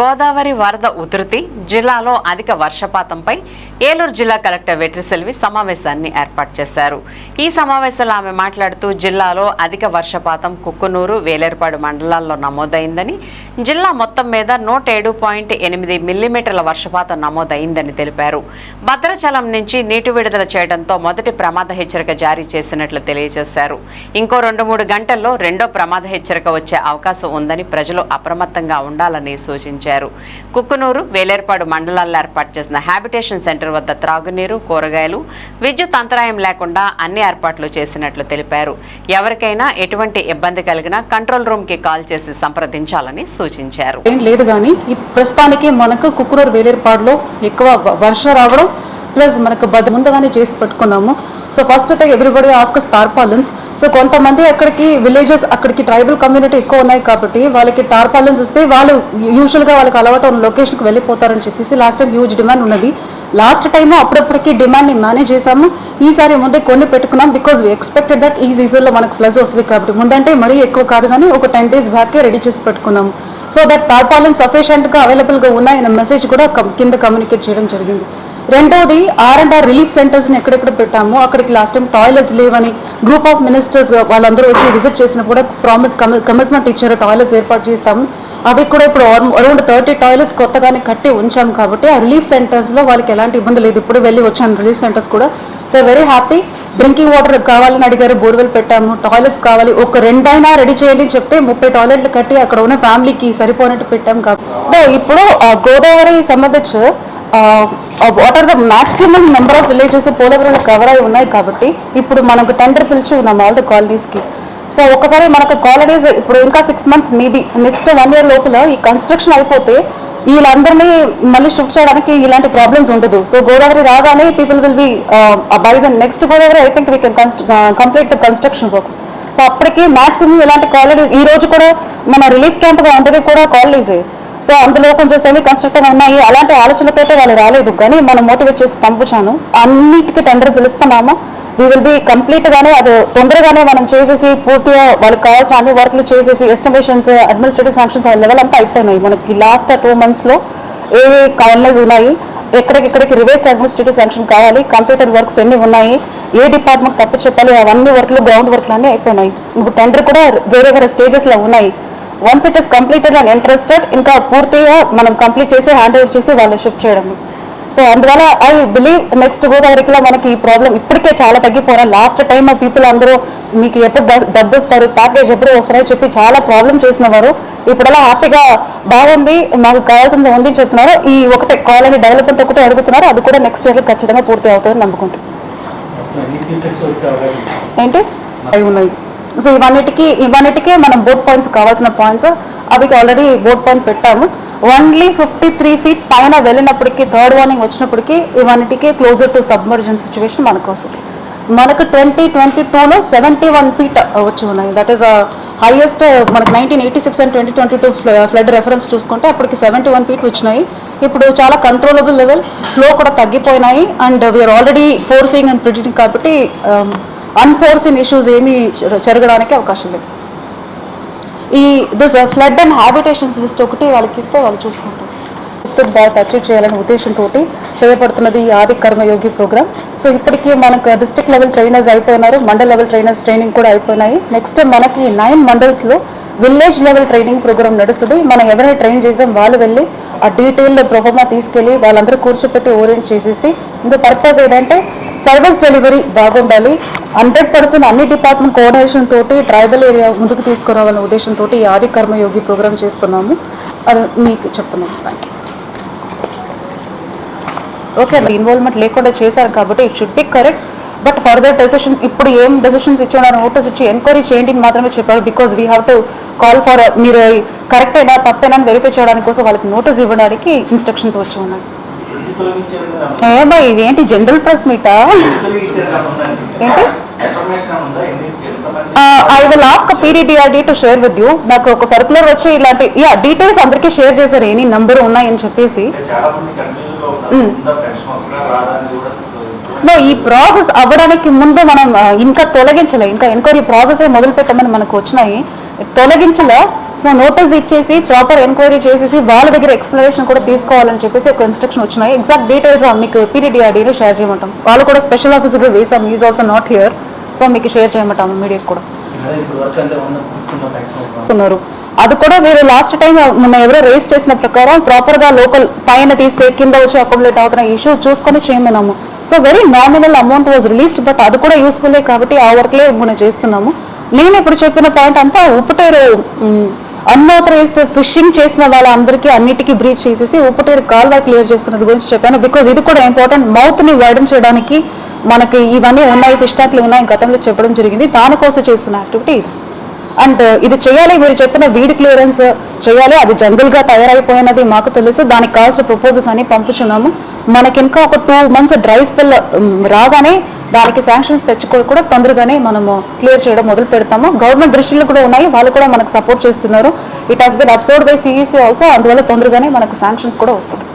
గోదావరి వరద ఉధృతి జిల్లాలో అధిక వర్షపాతంపై ఏలూరు జిల్లా కలెక్టర్ వెట్రిసెల్వి సమావేశాన్ని ఏర్పాటు చేశారు. ఈ సమావేశంలో ఆమె మాట్లాడుతూ జిల్లాలో అధిక వర్షపాతం కుక్కునూరు వేలేరుపాడు మండలాల్లో నమోదైందని జిల్లా మొత్తం మీద నూట ఏడు పాయింట్ ఎనిమిది మిల్లీమీటర్ల వర్షపాతం నమోదైందని తెలిపారు. భద్రాచలం నుంచి నీటి విడుదల చేయడంతో మొదటి ప్రమాద హెచ్చరిక జారీ చేసినట్లు తెలియజేశారు. ఇంకో రెండు మూడు గంటల్లో రెండో ప్రమాద హెచ్చరిక వచ్చే అవకాశం ఉందని ప్రజలు అప్రమత్తంగా ఉండాలని సూచించారు. కుక్కునూరు వేలేర్పాడు మండలాల్లో ఏర్పాటు చేసిన హ్యాబిటేషన్ సెంటర్ వద్ద త్రాగునీరు కూరగాయలు విద్యుత్ అంతరాయం లేకుండా అన్ని ఏర్పాట్లు చేసినట్లు తెలిపారు. ఎవరికైనా ఎటువంటి ఇబ్బంది కలిగినా కంట్రోల్ రూమ్కి కాల్ చేసి సంప్రదించాలని సూచించారు. ఏం లేదు కానీ ప్రస్తుతానికి మనకు కుక్కునూరు వేలేరుపాడులో ఎక్కువ వర్షం రావడం ప్లస్ మనకు బద ముందుగానే చేసి పెట్టుకున్నాము. సో ఫస్ట్ అయితే ఎవ్రీబడి ఆస్కస్ టార్పాలిన్స్ సో కొంతమంది అక్కడికి విలేజెస్ అక్కడికి ట్రైబల్ కమ్యూనిటీ ఎక్కువ ఉన్నాయి కాబట్టి వాళ్ళకి టార్పాలిన్స్ ఇస్తే వాళ్ళు యూజువల్గా వాళ్ళకి అలవాటు ఉన్న లొకేషన్కి వెళ్ళిపోతారని చెప్పేసి లాస్ట్ టైం హ్యూజ్ డిమాండ్ ఉన్నది. లాస్ట్ టైము అప్పుడప్పటికి డిమాండ్ని మేనేజ్ చేసాము ఈసారి ముందే కొన్ని పెట్టుకున్నాం బికాజ్ వీ ఎక్స్పెక్టెడ్ దట్ ఈ సీజన్లో మనకు ఫ్లడ్స్ వస్తుంది కాబట్టి. ముందంటే మరీ ఎక్కువ కాదు కానీ ఒక టెన్ డేస్ బ్యాకే రెడీ చేసి పెట్టుకున్నాము. సో దట్ టార్పాలిన్ సఫిషియెంట్గా అవైలబుల్గా ఉన్నాయన్న మెసేజ్ కూడా కింద కమ్యూనికేట్ చేయడం జరిగింది. రెండోది ఆర్ అండ్ ఆర్ రిలీఫ్ సెంటర్స్ని ఎక్కడెక్కడ పెట్టామో అక్కడికి లాస్ట్ టైం టాయిలెట్స్ లేవని గ్రూప్ ఆఫ్ మినిస్టర్స్ వాళ్ళందరూ వచ్చి విజిట్ చేసినప్పుడు కూడా ప్రామిట్ కమిట్మెంట్ ఇచ్చారు టాయిలెట్స్ ఏర్పాటు చేస్తాము. అవి కూడా ఇప్పుడు అరౌండ్ థర్టీ టాయిలెట్స్ కొత్తగానే కట్టి ఉంచాం కాబట్టి ఆ రిలీఫ్ సెంటర్స్లో వాళ్ళకి ఎలాంటి ఇబ్బంది లేదు. ఇప్పుడు వెళ్ళి వచ్చాను. రిలీఫ్ సెంటర్స్ కూడా they very happy drinking water కావాలని అడిగారు. బోర్వెల్ పెట్టాము. టాయిలెట్స్ కావాలి. ఒక రెండైనా రెడీ చేయండి చెప్తే ముప్పై టాయిలెట్లు కట్టి అక్కడ ఉన్న ఫ్యామిలీకి సరిపోయినట్టు పెట్టాం కాబట్టి ఇప్పుడు గోదావరి సంబంధించి what are the maximum number of villages పోలవరంలో కవర్ అయి ఉన్నాయి కాబట్టి ఇప్పుడు మనకు టెండర్ పిలిచి ఉన్నాం ఆల్ ద కాలనీస్కి సో ఒకసారి మనకు కాలనీస్ ఇప్పుడు ఇంకా six months maybe next one year లోపల ఈ కన్స్ట్రక్షన్ అయిపోతే వీళ్ళందరినీ మళ్ళీ షిఫ్ట్ చేయడానికి ఇలాంటి ప్రాబ్లమ్స్ ఉండదు. సో గోదావరి రాగానే people will be by the next Godavari I think we can complete the construction works so అప్పటికి మాక్సిమం ఇలాంటి కాలనీస్ ఈ రోజు కూడా మన రిలీఫ్ క్యాంప్గా ఉండేది కూడా కాలనీసే సో అందులో కొంచెం సెమీ కన్స్ట్రక్టివ్ ఉన్నాయి. అలాంటి ఆలోచనతో వాళ్ళు రాలేదు. కానీ మనం మోటివేట్ చేసి పంపించాను. అన్నిటికీ టెండర్ పిలుస్తున్నాము. వీ విల్ బి కంప్లీట్ గానే అది తొందరగానే మనం చేసేసి పూర్తిగా వాళ్ళకి కావాల్సిన అన్ని వర్క్లు చేసేసి ఎస్టిమేషన్స్ అడ్మినిస్ట్రేటివ్ శాంక్షన్స్ లెవెల్ అంతా అయిపోయినాయి. మనకి లాస్ట్ టూ మంత్స్లో ఏ కాలనీస్ ఉన్నాయి? ఎక్కడికెక్కడికి రివేస్ట్ అడ్మినిస్ట్రేటివ్ శాంక్షన్ కావాలి? కంప్యూటర్ వర్క్స్ ఎన్ని ఉన్నాయి? ఏ డిపార్ట్మెంట్ తప్పు చెప్పాలి? అవన్నీ వర్క్లు గ్రౌండ్ వర్క్లు అన్నీ అయిపోయినాయి. ఇప్పుడు టెండర్ కూడా వేరే వేరే స్టేజెస్లో ఉన్నాయి. Once it is completed and interested ఇంకా పూర్తిగా మనం కంప్లీట్ చేసి హ్యాండ్ ఓవర్ చేసి వాళ్ళు షిఫ్ట్ చేయడం. సో అందువల్ల ఐ బిలీవ్ నెక్స్ట్ గోదావరికిలో మనకి ఈ ప్రాబ్లం ఇప్పటికే చాలా తగ్గిపోయినా. లాస్ట్ టైం పీపుల్ అందరూ మీకు ఎప్పుడు డబ్బు ఇస్తారు ప్యాకేజ్ ఎప్పుడు వస్తారో చెప్పి చాలా ప్రాబ్లం చేసిన వారు ఇప్పుడలా హ్యాపీగా బాగుంది మాకు కావాల్సింది ఉంది చెప్తున్నారు. ఈ ఒకటే కాలనీ డెవలప్మెంట్ ఒకటే అడుగుతున్నారు. అది కూడా నెక్స్ట్ ఇయర్ ఖచ్చితంగా పూర్తి అవుతుందని నమ్ముకుంటున్నాను ఏంటి? అవి ఉన్నాయి. సో ఇవన్నిటికి ఇవన్నిటికే మనం బోట్ పాయింట్స్ కావాల్సిన పాయింట్స్ అవి ఆల్రెడీ బోట్ పాయింట్ పెట్టాము. ఓన్లీ ఫిఫ్టీ త్రీ ఫీట్ పైన వెళ్ళినప్పటికీ థర్డ్ వార్నింగ్ వచ్చినప్పటికీ ఇవన్నిటికీ క్లోజర్ టు సబ్మర్జన్ సిచ్యువేషన్ మనకు వస్తుంది. మనకు ట్వంటీ ట్వంటీ టూలో సెవెంటీ వన్ ఫీట్ వచ్చి ఉన్నాయి. దట్ ఈస్ హైయెస్ట్ మనకు nineteen eighty six and twenty twenty two flood reference చూసుకుంటే అప్పటికి సెవెంటీ వన్ ఫీట్ వచ్చినాయి. ఇప్పుడు చాలా కంట్రోలబుల్ లెవెల్ ఫ్లో కూడా తగ్గిపోయినాయి. And we are already forcing and predicting కాబట్టి um, అన్ఫోర్సిన్ ఇష్యూస్ ఏమీ జరగడానికి అవకాశం లేదు. ఈ this flood and habitations list ఒకటి వాళ్ళకి ఇస్తే వాళ్ళు చూసుకుంటారు. ఇట్స్ బాగా అచీవ్ చేయాలనే ఉద్దేశంతో చేయబడుతున్నది ఈ ఆది కర్మయోగి ప్రోగ్రామ్ సో ఇప్పటికీ మనకు డిస్ట్రిక్ట్ లెవెల్ ట్రైనర్స్ అయిపోయినారు మండల్ లెవెల్ ట్రైనర్స్ ట్రైనింగ్ కూడా అయిపోయినాయి. నెక్స్ట్ మనకి నైన్ మండల్స్లో విలేజ్ లెవెల్ ట్రైనింగ్ ప్రోగ్రామ్ నడుస్తుంది. మనం ఎవరైనా ట్రైన్ చేసాం వాళ్ళు వెళ్ళి ఆ డీటెయిల్ ప్రోగ్రామ్ తీసుకెళ్ళి వాళ్ళందరూ కూర్చోపెట్టి ఓరియంట్ చేసేసి ఇందులో పర్పస్ ఏంటంటే సర్వీస్ డెలివరీ బాగుండాలి. హండ్రెడ్ పర్సెంట్ అన్ని డిపార్ట్మెంట్ కోఆర్డినేషన్ తోటి ట్రైబల్ ఏరియా ముందుకు తీసుకురావాలనే ఉద్దేశంతో ఈ ఆది కర్మయోగి ప్రోగ్రామ్ చేస్తున్నాము. అది మీకు చెప్తున్నాము థ్యాంక్ ఓకే ఇన్వాల్వ్మెంట్ లేకుండా చేశారు కాబట్టి it should be correct but further decisions ఇప్పుడు ఏం డెసిషన్స్ ఇచ్చాడో నోటీస్ ఇచ్చి ఎంక్వైరీ చేయండి అని మాత్రమే చెప్పారు. Because we have to call for మీరు కరెక్ట్ అయినా తప్పైనా వెరిఫై చేయడానికి కోసం వాళ్ళకి నోటీస్ ఇవ్వడానికి ఇన్స్ట్రక్షన్స్ వచ్చి ఉన్నాయి. ఏమో ఇవేంటి జనరల్ ప్రెస్ మీటా? ఏంటి? I will ask PDDRD to share with you నాకు ఒక సర్కులర్ వచ్చి ఇలాంటి యా డీటెయిల్స్ అందరికీ షేర్ చేశారు. ఎనీ నంబర్ ఉన్నాయని చెప్పేసి. ఈ ప్రాసెస్ అవ్వడానికి ముందు మనం ఇంకా తొలగించలే. ఇంకా ఎంక్వైరీ ప్రాసెస్ మొదలు పెట్టమని మనకు వచ్చినాయి. తొలగించలే. సో నోటీస్ ఇచ్చేసి ప్రాపర్ ఎంక్వైరీ చేసేసి వాళ్ళ దగ్గర ఎక్స్ప్లెనేషన్ కూడా తీసుకోవాలని చెప్పేసి ఒక ఇన్స్ట్రక్షన్ వచ్చినాయి. ఎగ్జాక్ట్ డీటెయిల్స్ మీకు పీరియడిఆర్డీలో షేర్ చేయమంటాం. వాళ్ళు కూడా స్పెషల్ ఆఫీసర్ వేసాం is also not here so మీకు షేర్ చేయమంటాం ఇమీడియట్ కూడా. ఉన్నారు. అది కూడా మీరు లాస్ట్ టైం మొన్న ఎవరో రేస్ చేసిన ప్రకారం ప్రాపర్గా లోకల్ పైన తీస్తే కింద వచ్చి అకామిడేట్ అవుతున్న ఇష్యూ చూసుకొని చేయమన్నాము. So very nominal amount was released but అది కూడా యూస్ఫుల్లే కాబట్టి ఆ వర్క్లే మనం చేస్తున్నాము. నేను ఇప్పుడు చెప్పిన పాయింట్ అంతా ఉప్పుటేరు అన్ఆథరైజ్డ్ ఫిషింగ్ చేసిన వాళ్ళందరికీ అన్నిటికీ బ్రీచ్ చేసేసి ఉపటేరు కాల్వ క్లియర్ చేస్తున్నది గురించి చెప్పాను. బికాజ్ ఇది కూడా ఇంపార్టెంట్ మౌత్ని వైడన్ చేయడానికి మనకి ఇవన్నీ ఉన్నాయి ఫిష్ ట్యాంక్లు ఉన్నాయి గతంలో చెప్పడం జరిగింది. దానికోసం చేస్తున్న యాక్టివిటీ ఇది. అండ్ uh, ఇది చేయాలి మీరు చెప్పిన వీడ్ క్లియరెన్స్ చేయాలి అది జంగల్గా తయారైపోయినది మాకు తెలుసు. దానికి కావాల్సిన ప్రపోజల్స్ అని పంపుచున్నాము. మనకి ఇంకా ఒక టూ మంత్స్ డ్రై స్పెల్ రాగానే దానికి శాంక్షన్స్ తెచ్చుకోవడం కూడా తొందరగానే మనము క్లియర్ చేయడం మొదలు పెడతాము. గవర్నమెంట్ దృష్టిలో కూడా ఉన్నాయి. వాళ్ళు కూడా మనకు సపోర్ట్ చేస్తున్నారు. It has been observe by CEC also అందువల్ల తొందరగానే మనకు శాంక్షన్స్ కూడా వస్తుంది